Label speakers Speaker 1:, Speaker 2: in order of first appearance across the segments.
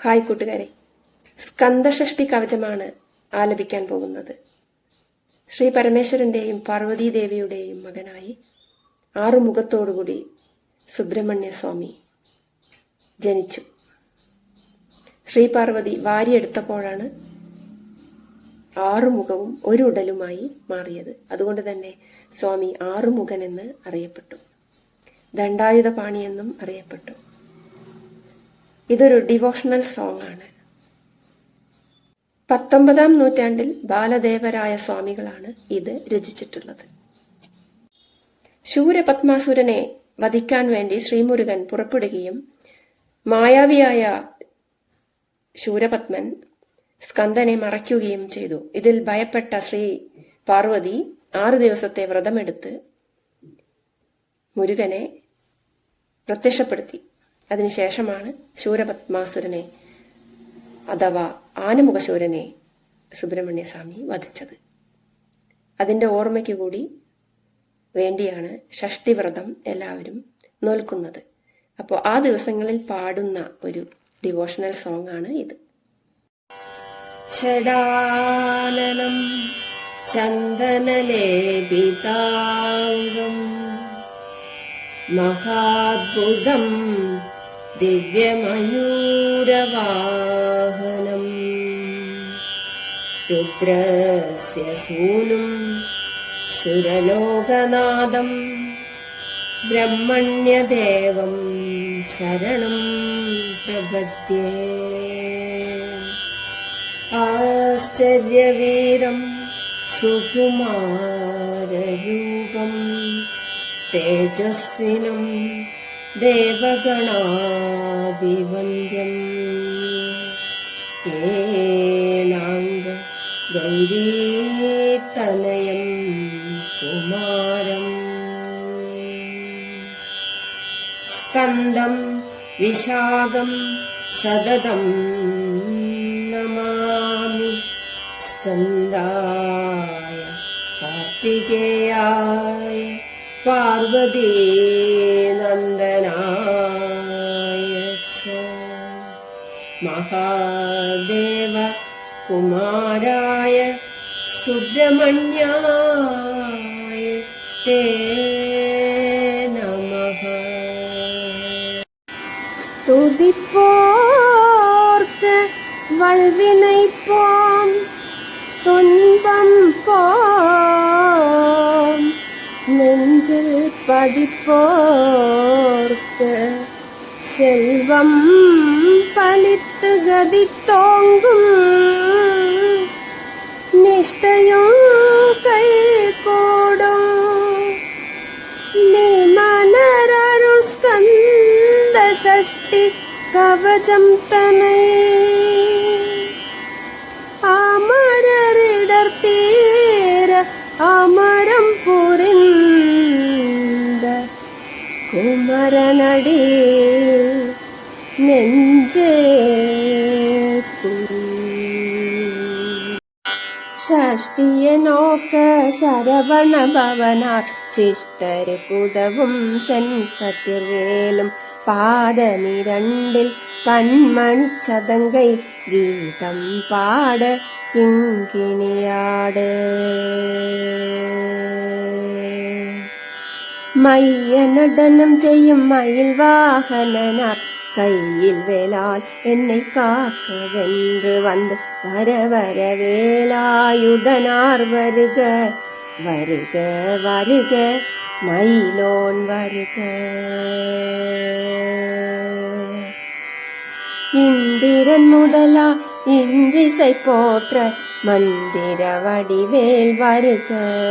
Speaker 1: Hi കൂട്ടുകാരെ. സ്കന്ദഷഷ്ടി കവചമാണ് ആലപിക്കാൻ പോകുന്നത്. ശ്രീ പരമേശ്വരന്റെയും പാർവതീദേവിയുടെയും മകനായി ആറുമുഖത്തോടുകൂടി സുബ്രഹ്മണ്യ സ്വാമി ജനിച്ചു. ശ്രീ പാർവതി വാരിയെടുത്തപ്പോഴാണ് ആറുമുഖവും ഒരു ഉടലുമായി മാറിയത്. അതുകൊണ്ട് തന്നെ സ്വാമി ആറുമുഖൻ എന്ന് അറിയപ്പെട്ടു. ദണ്ഡായുധപാണി എന്നും അറിയപ്പെട്ടു. ഇതൊരു ഡിവോഷണൽ സോങ് ആണ്. പത്തൊമ്പതാം നൂറ്റാണ്ടിൽ ബാലദേവരായ സ്വാമികളാണ് ഇത് രചിച്ചിട്ടുള്ളത്. ശൂരപത്മാസുരനെ വധിക്കാൻ വേണ്ടി ശ്രീമുരുകൻ പുറപ്പെടുകയും മായാവിയായ ശൂരപത്മൻ സ്കന്ദനെ മറയ്ക്കുകയും ചെയ്തു. ഇതിൽ ഭയപ്പെട്ട ശ്രീ പാർവതി ആറു ദിവസത്തെ വ്രതമെടുത്ത് മുരുകനെ പ്രത്യക്ഷപ്പെടുത്തി. അതിനുശേഷമാണ് ശൂരപത്മാസുരനെ അഥവാ ആനമുഖശൂരനെ സുബ്രഹ്മണ്യസ്വാമി വധിച്ചത്. അതിന്റെ ഓർമ്മയ്ക്ക് കൂടി വേണ്ടിയാണ് ഷഷ്ടിവ്രതം എല്ലാവരും നോൽക്കുന്നത്. അപ്പോൾ ആ ദിവസങ്ങളിൽ പാടുന്ന ഒരു ഡിവോഷണൽ സോങ് ആണ് ഇത്. ഷടാനനം ചന്ദനലേപിതാംഗം മഹാദ്ഭുതം ദിവ്യമയൂരവാഹനം രുദ്രസ്യ സൂനും സുരലോകനാദം ബ്രഹ്മണ്യദേവം ശരണം പ്രപദ്യേ ആശ്ചര്യവീരം സുകുമാരൂപം തേജസ്വിനം ദേവഗണാഭിവന്ദ്യം ഏണാംഗ ഗൗരീതനയം കുമാരം. സ്കന്ദം വിഷാദം സതതം നമാമി. സ്കന്ദായ കാർത്തികേയായ പാർവതീ മഹാദേവ കുമാരായ സുബ്രഹ്മണ്യായ തേ നമ.
Speaker 2: സ്തുതിപ്പോർക്ക് വൽവിനൈ പോം തുൻപം പോം നെഞ്ചിൽ പതിപ്പോർക്ക് செல்வம் பலித்து கதி தோங்கும் நிஷ்டையும் கை கூடும் நீ மலரருள் ஸ்கந்த ஷஷ்டி கவசம் தனை அமரரிடர் தீர அமரம் കുമരനടി നെഞ്ചേ ഷഷ്ടിയെ നോക്ക ശരവണ ഭവനാർ ശിഷ്ടര് കുടവും സെൻപത്തിർവേലും കൺമണി ചതങ്കൈ ഗീതം പാട് കിങ്കിണിയാട്. மைய நடனம் செய்யும் மயில் வாகனனார். கையில் வேளால் என்னை காக்கவென்று வந்து வர வர வேலாயுதனார் வருக வருக வருக மயிலோன் வருக. இந்திரன் முதலா இன்றிசை போற்ற மந்திர வடிவேல் வருக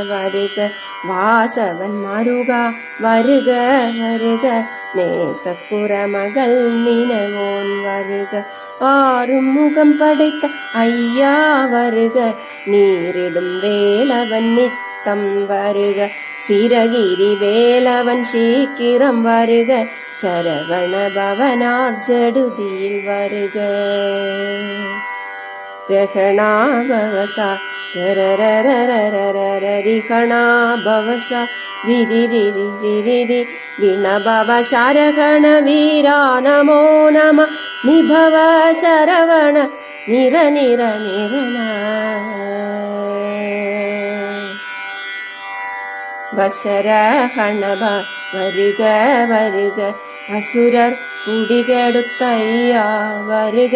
Speaker 2: வருக வாசவன் மருகா வருக வருக. நேசப்புற மகள் நினவோன் வருக. ஆறும் முகம் படைத்த ஐயா வருக. நீரிடும் வேலவன் நித்தம் வருக. சிறகிரி வேலவன் சீக்கிரம் வருக. சரவண பவனார் வருக. கிரகணாபவசா रणभवस गिरिरिरिरिरि विणभव शरणवीरा नमो नम निभव शरवण निर निर निरन വശര കണവ വരുക വരുക അസുരർ കുടികെടുത്തയ്യ വരുക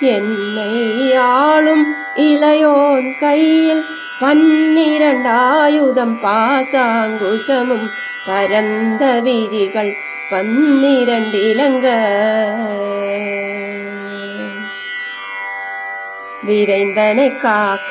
Speaker 2: என்னை ஆளும் இளையோன் கையில் பன்னிரண்டாயுதம் பாசாங்குசமும் பரந்த விழிகள் பன்னிரண்டிலங்க. விரைந்தனை காக்க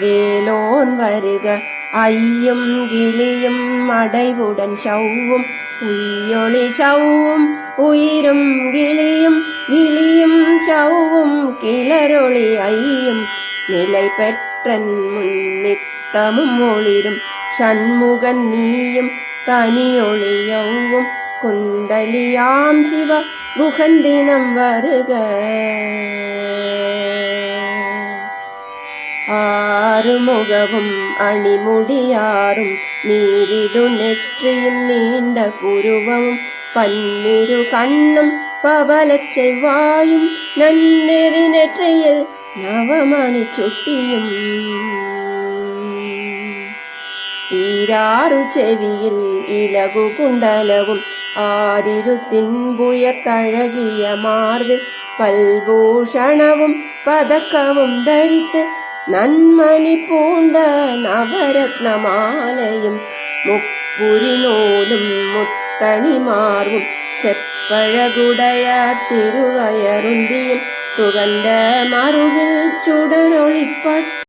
Speaker 2: வேலோன் வருக ஐயும் கிளியும் அடைவுடன் சவ்வும் உய்யொளி சவ்வும் உயிரும் கிளியும் கிளியும் சவ்வும் கிளரொளி ஐயும் நிலை பெற்றன் முன்னித்தமும் ஒளிரும். சண்முகன் நீயும் தனியொளியவும் குண்டலியாம் சிவ குகந்தினம் வருக. ஆறுமுகவும் அணிமுடியாரும் நீரிடு நெற்றியும் நீண்ட குருவமும் பன்னிரு கண்ணும் പവലച്ചെവ്വായും നന്നെറി നെற்றிയിൽ നവമണി ചുട്ടിയും. ഈരാറു ചെവിയിൽ ഇലകു കുണ്ടലവും ആരിരുത്തിൻപുയത്തഴകിയ മാർവിൽ പൽഭൂഷണവും പതക്കവും ധരിത്ത് നന്മണി പൂണ്ട നവരത്നമാലയും മുപ്പുരിനോലും മുത്തണിമാർവും സെപ്പഴകുടയ തിരുവയറുന്തിയും തുകന്റെ മറുകിൽ ചുടരൊളിപ്പട്ട